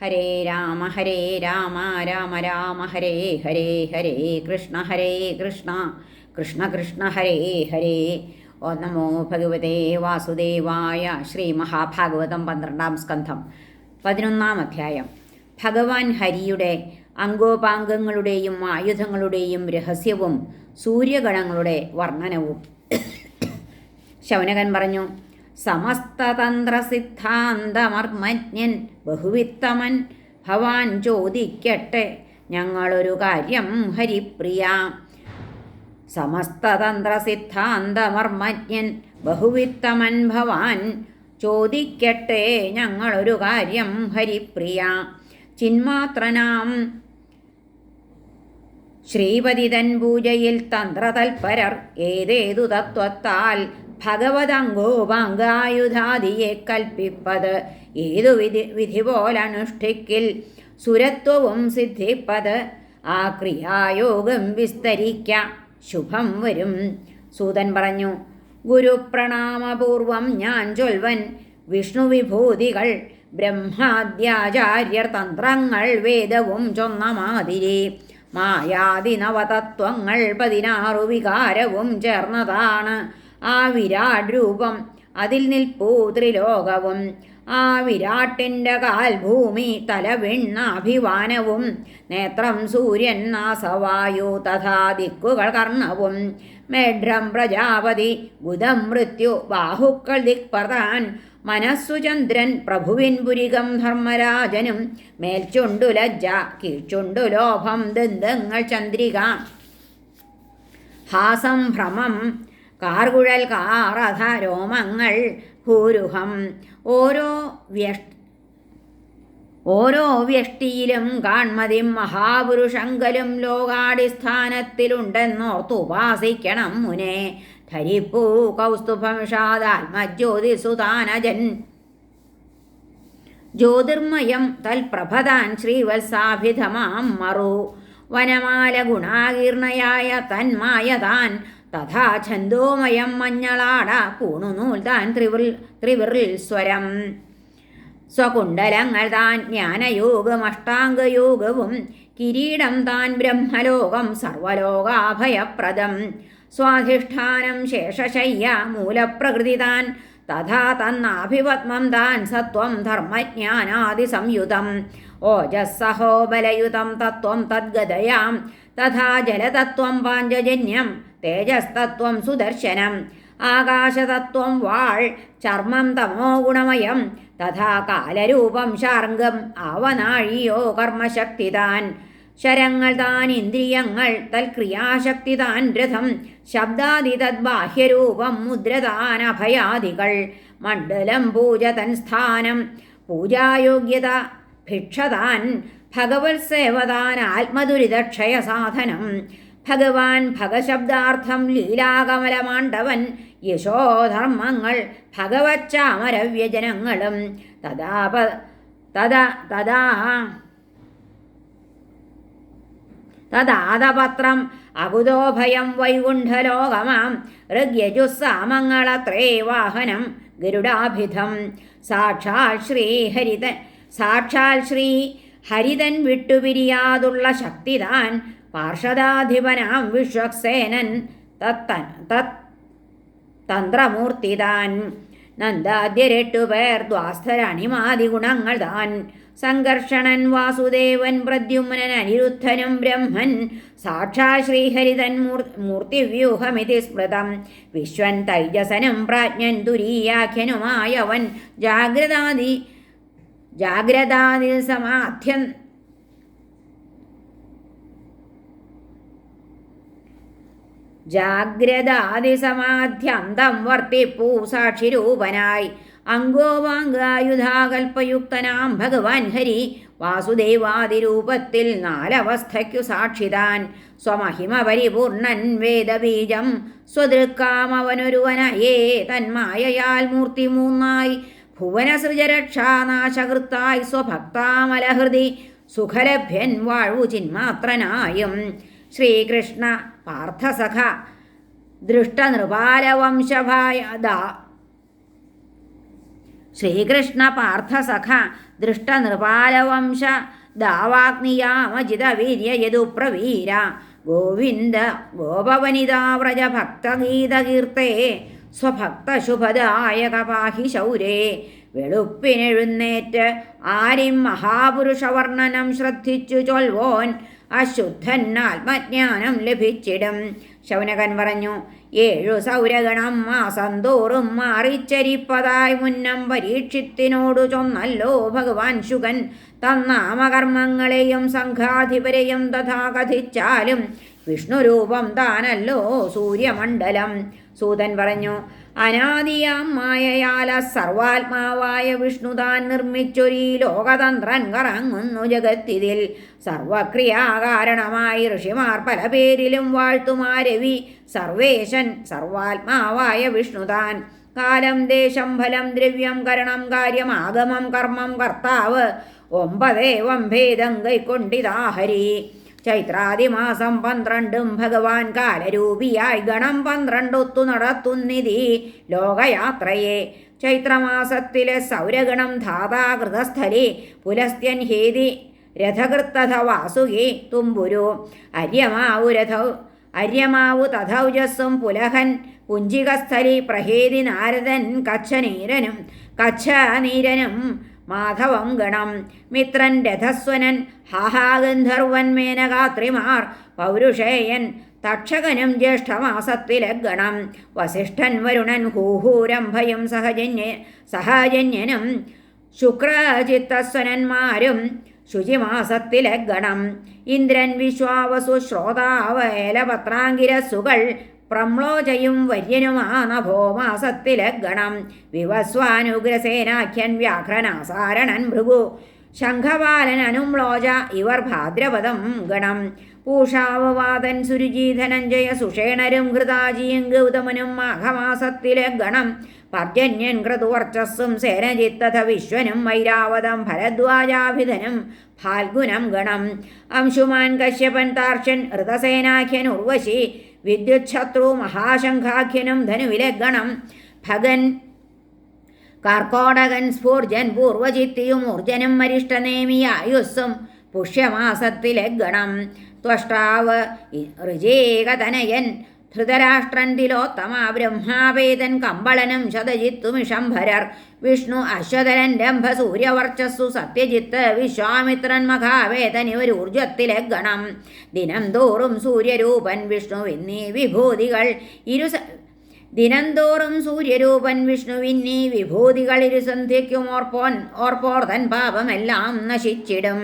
ഹരേ രാമ ഹരേ രാമ രാമ രാമ ഹരേ ഹരേ ഹരേ കൃഷ്ണ ഹരേ കൃഷ്ണ കൃഷ്ണ കൃഷ്ണ ഹരേ ഹരേ. ഓ നമോ ഭഗവതേ വാസുദേവായ ശ്രീ മഹാഭാഗവതം പന്ത്രണ്ടാം സ്കന്ധം. പതിനൊന്നാം അധ്യായം. ഭഗവാൻ ഹരിയുടെ അംഗോപാംഗങ്ങളുടെയും ആയുധങ്ങളുടെയും രഹസ്യവും സൂര്യഗണങ്ങളുടെ വർണനവും. ശൗനകൻ പറഞ്ഞു സമസ്തതന്ത്രസിദ്ധാന്തമർമ്മജ്ഞൻ ബഹുവിത്തമൻ. ഭവാൻ ചോദിക്കട്ടെ ഞങ്ങളൊരു കാര്യം ഹരിപ്രിയ. സമസ്തതന്ത്രസിദ്ധാന്തമർമ്മജ്ഞൻ ബഹുവിത്തമൻ ഭവാൻ ചോദിക്കട്ടെ ഞങ്ങളൊരു കാര്യം ഹരിപ്രിയ. ചിന്മാത്രനാം ശ്രീപതിതൻ പൂജയിൽ തന്ത്രതൽപരർ ഏതേതു തത്വത്താൽ ഭഗവതങ്കോപാങ്കായുധാദിയെ കൽപ്പിപ്പത്. ഏതു വിധി വിധി പോലനുഷ്ഠിക്കിൽ സുരത്വവും സിദ്ധിപ്പത്. ആ ക്രിയായോഗം വിസ്തരിക്ക. ശുഭം വരും. സൂതൻ പറഞ്ഞു ഗുരുപ്രണാമപൂർവം ഞാൻ ചൊൽവൻ. വിഷ്ണുവിഭൂതികൾ ബ്രഹ്മാദ്യാചാര്യർ തന്ത്രങ്ങൾ വേദവും ചൊന്ന മാതിരി. മായാതി നവതത്വങ്ങൾ പതിനാറു വികാരവും ചേർന്നതാണ്. ആ വിരാട് രൂപം അതിൽ നിൽപ്പൂ ത്രിലോകവും. ആ വിരാട്ടിന്റെ കാൽ ഭൂമി തലവിണ്ണ അഭിവാനവും. നേത്രം സൂര്യൻ നാസവായു തഥാ ദിക്കുകൾ കർണവും. മേഢ്രം പ്രജാപതി ബുധം മൃത്യു ബാഹുക്കൾ ദിക്പ്രധാൻ. മനസ്സു ചന്ദ്രൻ പ്രഭുവിൻ പുരികം ധർമ്മരാജനും. മേൽച്ചുണ്ടു ലജ്ജ കീഴ്ചുണ്ടു ലോഭം ദന്തങ്ങൾ ചന്ദ്രിക. ഹാസം ഭ്രമം കാർകുഴൽ കാറഥ രോമങ്ങൾ ഭൂരുഹം. ഓരോ വ്യഷ് ഓരോ വ്യഷ്ടിയിലും കാൺമതിം മഹാപുരുഷങ്കലും ലോകാടിസ്ഥാനത്തിലുണ്ടെന്നോർത്തുപാസിക്കണം മുനെ. ധരിപ്പൂ കൗസ്തുഭംഷാദാത്മജ്യോതിസുതാനജൻ ജ്യോതിർമയം തൽപ്രഭതാൻ ശ്രീവത്സാഭിധമാം മറു. വനമാല ഗുണാകീർണയായ തന്മായ താൻ തഥാ ഛന്ദോമയം മഞ്ഞളാട പൂണുനൂൽ താൻ ത്രിവിൽ ത്രിവിറിൽ സ്വരം. സ്വകുണ്ടലങ്ങൾ താൻ ജ്ഞാനയോഗം അഷ്ടാംഗയോഗവും കിരീടം താൻ ബ്രഹ്മലോകം സർവലോകാഭയപ്രദം. സ്വാധിഷ്ഠാനം ശേഷശയ്യ മൂലപ്രകൃതി താൻ തഥാ തന്നാഭിപത്മം താൻ സത്വം ധർമ്മജ്ഞാനാദിസംയുതം. ഓജസ്സഹോബലയുതം തത്വം തദ്ഗതയാം. തഥാ ജലതത്വം പാഞ്ചജന്യം തേജസ്തത്വം സുദർശനം. ആകാശതത്വം വാൾ ചർമ്മം തമോ ഗുണമയം. തഥാ കാലരൂപം ശാർഗം അവനാഴിയോ കർമ്മശക്തി താൻ ശരങ്ങൾ താൻ ഇന്ദ്രിയങ്ങൾ തൽക്രിയാശക്തി താൻ രഥം. ശബ്ദാദി തദ്ബാഹ്യരൂപം മുദ്രതാൻ അഭയാദികൾ. മണ്ഡലം പൂജ തൻ സ്ഥാനം പൂജായോഗ്യത ഭിക്ഷതാൻ. ഭഗവത്സേവതാൻ ആത്മദുരിതക്ഷയ സാധനം. ഭഗവാൻ ഭഗശബ്ദാർത്ഥം ലീലാകമലമാണ്ടവൻ യശോധർമ്മങ്ങൾ ഭഗവച്ചാമരവ്യജനങ്ങളും തഥാപ തഥാ തഥാ തദാതപത്രം അകുതോഭയം വൈകുണ്ഠലോകമാം ഋഗ്യജുസ്സാമങ്ങളത്രേ വാഹനം ഗരുഡാഭിധം. സാക്ഷാൽ ശ്രീഹരിത സാക്ഷാൽ ശ്രീ ഹരിതൻ വിട്ടുപിരിയാതുള്ള ശക്തിതാൻ പാർഷദാധിപനാം വിശ്വക്സേനൻ തത്തൻ തത് തന്ത്രമൂർത്തിതാൻ. നന്ദാദ്യരെട്ടുപേർ ദ്വാസ്ഥരണിമാതി ഗുണങ്ങൾ താൻ. സംഘർഷണൻ വാസുദേവൻ പ്രദ്യുമ്നൻ അനിരുദ്ധനും ബ്രഹ്മൻ സാക്ഷാ ശ്രീഹരിതൻ മൂർ മൂർത്തിവ്യൂഹമിതി സ്മൃതം. വിശ്വൻ തൈജസനും പ്രാജ്ഞൻ തുരീയാഖ്യനുമായവൻ ജാഗ്രതാദി ജാഗ്രതാദി സമാധ്യൻ ജാഗ്രതാദിസമാധ്യന്തം വർത്തിപ്പൂ സാക്ഷിരൂപനായി അങ്കോവാങ്കായുധാകൽപ്പയുക്തനാം ഭഗവാൻ ഹരി. വാസുദേവാദിരൂപത്തിൽ നാലവസ്ഥയ്ക്കു സാക്ഷിതാൻ. സ്വമഹിമ പരിപൂർണൻ വേദബീജം. സ്വദൃക്കാമവനൊരുവനയേ തന്മായയാൽ മൂർത്തി മൂന്നായി. ഭുവനസൃജരക്ഷാനാശകൃത്തായി സ്വഭക്താമലഹൃതി. സുഖലഭ്യൻ വാഴു ചിന്മാത്രനായും ശ്രീകൃഷ്ണ പാർത്ഥസഖ ദൃഷ്ടനൃപാലവംശഭായ ശ്രീകൃഷ്ണ പാർത്ഥസഖ ദൃഷ്ടനൃപാലവംശ ദാവാഗ്നിയാമജിതവീര്യയതു പ്രവീര ഗോവിന്ദ ഗോപവനിതാവ്രജ ഭക്തഗീതകീർത്തേ സ്വഭക്തശുഭദായക പാഹി ശൗരേ. വെളുപ്പിനെഴുന്നേറ്റ് ആരിം മഹാപുരുഷവർണനം ശ്രദ്ധിച്ചു ചൊൽവോൻ അശുദ്ധൻ ആത്മജ്ഞാനം ലഭിച്ചിടും. ശൗനകൻ പറഞ്ഞു ഏഴു സൗരഗണം മാസം തോറും മാറിച്ചരിപ്പതായി മുന്നം പരീക്ഷിത്തിനോടു ചൊന്നല്ലോ ഭഗവാൻ ശുകൻ തന്നാമകർമ്മങ്ങളെയും സംഘാധിപരെയും തഥാ കഥിച്ചാലും വിഷ്ണുരൂപം താനല്ലോ സൂര്യമണ്ഡലം. സൂതൻ പറഞ്ഞു അനാദിയാം മായയാല സർവാത്മാവായ വിഷ്ണു നിർമ്മിച്ചൊരീ ലോകതന്ത്രൻ കറങ്ങുന്നു ജഗത്തിതിൽ. സർവക്രിയാകാരണമായി ഋഷിമാർ പല പേരിലും വാഴ്ത്തുമാരവി സർവേശൻ സർവാത്മാവായ വിഷ്ണുതാൻ കാലം ദേശം ഫലം ദ്രവ്യം കരണം കാര്യം ആഗമം കർമ്മം കർത്താവ്. ഒമ്പതേവം ഭേദം കൈക്കൊണ്ടിതാഹരി ചൈത്രാദിമാസം പന്ത്രണ്ടും ഭഗവാൻ കാലരൂപിയായി ഗണം പന്ത്രണ്ടൊത്തു നടത്തുന്നിതി ലോകയാത്രയെ. ചൈത്രമാസത്തിലെ സൗരഗണം ധാതാകൃതസ്ഥലി. പുലസ്ത്യൻ ഹേതി രഥകൃത്തഥ വാസുകി തുമ്പുരു. അര്യമാവു രഥ അര്യമാവു തഥൗജസ്സും പുലഹൻ പുഞ്ചികസ്ഥലി പ്രഹേതി നാരദൻ കച്ഛനീരനും കച്ഛനീരനും മാധവം ഗണം മിത്രൻ രഥസ്വനൻ ഹാഹാഗന്ധർവൻ മേനകാത്രിമാർ പൗരുഷേയൻ തക്ഷകനും ജ്യേഷ്ഠമാസത്തിലെ ഗണം വസിഷ്ഠൻ വരുണൻ ഹൂഹൂരംഭയും സഹജന്യ സഹജന്യനും ശുക്രചിത്തസ്വനന്മാരും ശുചിമാസത്തിലെ ഗണം ഇന്ദ്രൻ വിശ്വാവസു ശ്രോതാവേലപത്രാങ്കിരസുകൾ പ്രമ്ലോചയും വര്യനുമാ നഭോമാസത്തിലെ ഗണം വിവസ്വാനുഗ്രസേനാഖ്യൻ വ്യാഘ്രനാസാരണൻ ഭൃഗു. ശംഖപാലൻ അനുമ്ലോച ഇവർ ഭാദ്രപദം ഗണം. പൂഷാവവാദൻ സുരുജീധനഞ്ജയ സുഷേണരും ഘൃതാജിയും ഗൗതമനും മാഘമാസത്തിലെ ഗണം പർജന്യൻ ക്രതുവർച്ചസ്സും സേനജിത്തഥ വിശ്വനും വൈരാവതം ഭരദ്വാജാഭിധനും ഫാൽഗുനം ഗണം. അംശുമാൻ കശ്യപൻ താർഷൻ ഋതസേനാഖ്യൻ ഉർവശി വിദ്യുച്ഛത്രു മഹാശംഖാഖ്യനും ധനുവിലഗണം. ഭഗൻ കാർക്കോടകൻ സ്ഫൂർജൻ പൂർവചിത്തിയും ഊർജനും മരിഷ്ടനേമിയായുസ്സും പുഷ്യമാസത്തിലഗണം. ത്വഷ്ടാവ് ഋജേകതനയൻ ധൃതരാഷ്ട്രൻ തിലോത്തമ ബ്രഹ്മാവേദൻ കമ്പളനും ശതജിത്തുമിഷംഭരർ വിഷ്ണു അശ്വതരൻ രംഭ സൂര്യവർച്ചസ്സു സത്യജിത്ത് വിശ്വാമിത്രൻ മഹാവേദൻ ഇവർ ഊർജത്തിലെ ഗണം. ദിനം തോറും സൂര്യരൂപൻ വിഷ്ണു എന്നീ വിഭൂതികൾ ഇരു ദിനംതോറും സൂര്യരൂപൻ വിഷ്ണുവിന്നീ വിഭൂതികൾ ഇരുസന്ധ്യയ്ക്കും ഓർപ്പോൻ ഓർപ്പോർതൻ പാപമെല്ലാം നശിച്ചിടും.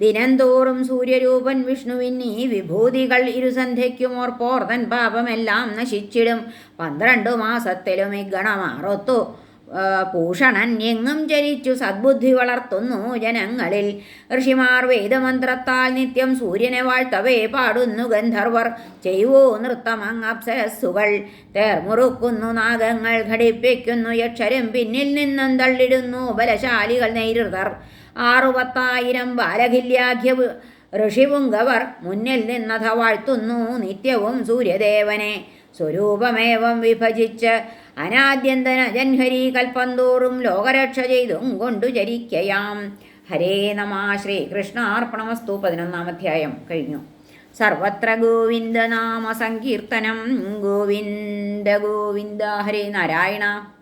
ദിനംതോറും സൂര്യരൂപൻ വിഷ്ണുവിൻ ഈ വിഭൂതികൾ ഇരുസന്ധ്യയ്ക്കും ഓർപ്പോർതൻ പാപമെല്ലാം നശിച്ചിടും. പന്ത്രണ്ടു മാസത്തിലും ഇഗണമാറൊത്തു പൂഷണൻ എങ്ങും ചരിച്ചു സദ്ബുദ്ധി വളർത്തുന്നു ജനങ്ങളിൽ. ഋഷിമാർ വേദമന്ത്രത്താൽ നിത്യം സൂര്യനെ വാഴ്ത്തവേ പാടുന്നു ഗന്ധർവർ. ചെയ്യുവോ നൃത്തമങ് അപ്സരസ്സുകൾ. തേർമുറുക്കുന്നു നാഗങ്ങൾ ഘടിപ്പിക്കുന്നു യക്ഷരും. പിന്നിൽ നിന്നും തള്ളിടുന്നു ബലശാലികൾ നൈരുതർ ആറുപത്തായിരം ബാലഖില്യാഖ്യ ഋഷിപുങ്കവർ മുന്നിൽ നിന്നഥ വാഴ്ത്തുന്നു നിത്യവും സൂര്യദേവനെ. സ്വരൂപമേവം വിഭജിച്ച് അനാദ്യന്തന ജൻഹരി കൽപ്പന്തോറും ലോകരക്ഷ ചെയ്തും കൊണ്ടു ചരിക്കയാം. ഹരേ നമ. ശ്രീകൃഷ്ണാർപ്പണമസ്തു. പതിനൊന്നാം അധ്യായം കഴിഞ്ഞു. സർവത്ര ഗോവിന്ദനാമ സങ്കീർത്തനം. ഗോവിന്ദ ഗോവിന്ദ ഹരേ നാരായണ.